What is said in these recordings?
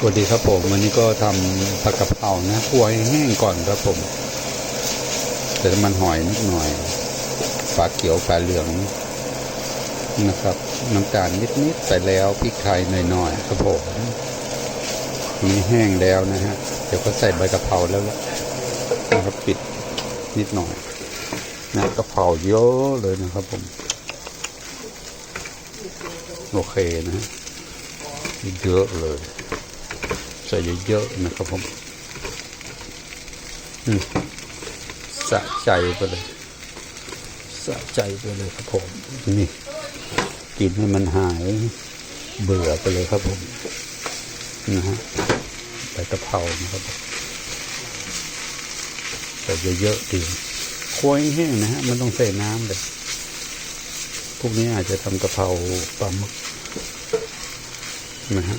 สวัสดีครับผม วันนี้ก็ทำผักกะเพรานะคั่วให้แห้งก่อนครับผมใส่น้ำมันหอยนิดหน่อยปลาเขียวปลาเหลืองนะครับ น้ำตาลนิดๆใส่แล้วพริกไทยหน่อยๆครับผมนี่แห้งแล้วนะฮะเดี๋ยวก็ใส่ใบกะเพราแล้วนะครับปิดนิดหน่อยนะกะเพราเยอะเลยนะครับผมโอเคนะฮะเยอะเลย ใส่เยอะๆนะครับผมอืมสะใจไปเลยสะใจไปเลยครับผมนี่กินให้มันหายเบื่อไปเลยครับผมนะฮะใบกะเพรานะครับใส่เยอะๆดีคั่วให้แห้งนะฮะมันต้องใส่น้ำเลยพวกนี้อาจจะทำกะเพราปลาหมึกนะฮะ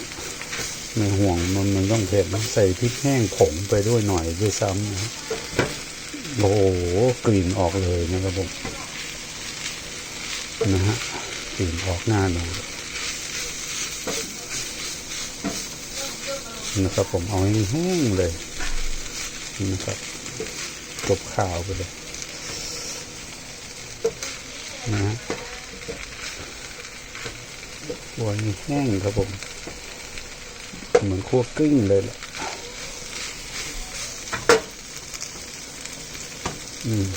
ไม่ห่วงมันมันต้องเผ็ดนะใส่พริกแห้งผงไปด้วยหน่อยด้วยซ้ำนะโอ้โหกลิ่นออกเลยนะครับผมนะฮะกลิ่นออกหน้าดูนะครับผมเอาให้แห้งเลยนะครับจบข่าวไปเลยนะฮะไว้แห้งครับผม เหมือนคั่วกลิ้งเลยแหละอืม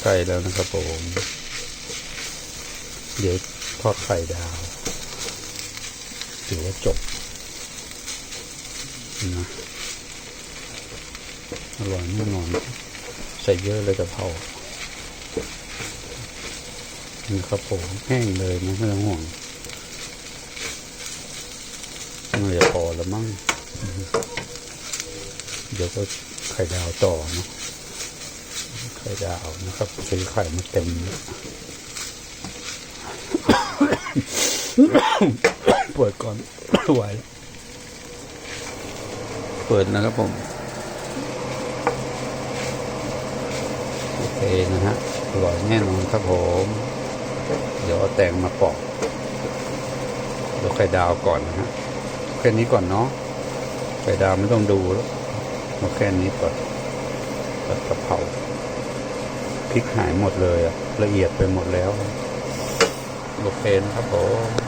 ใกล้แล้วนะครับผม เดี๋ยวทอดไข่ดาวถือว่าจบนะอร่อยแน่นอน ใส่เยอะเลยกะเพรานี่ครับผมแห้งเลยนะไม่ต้องห่วง น่าจะพอแล้วมั้งเดี๋ยวก็ไข่ดาวต่อเนาะไข่ดาวนะครับซื้อไข่มาเต็มเลยเปิดก่อนไหวแล้วเปิดนะครับผมโอเคนะฮะอร่อยแน่นอนครับผม เดี๋ยวเอาแตงมาปอกเดี๋ยวไข่ดาวก่อนนะฮะ แค่นี้ก่อนเนาะไข่ดาวไม่ต้องดูแล้วมาแค่นี้ก่อนผัดกะเพราพริกหายหมดเลยอะละเอียดไปหมดแล้ว โอเคนะครับผม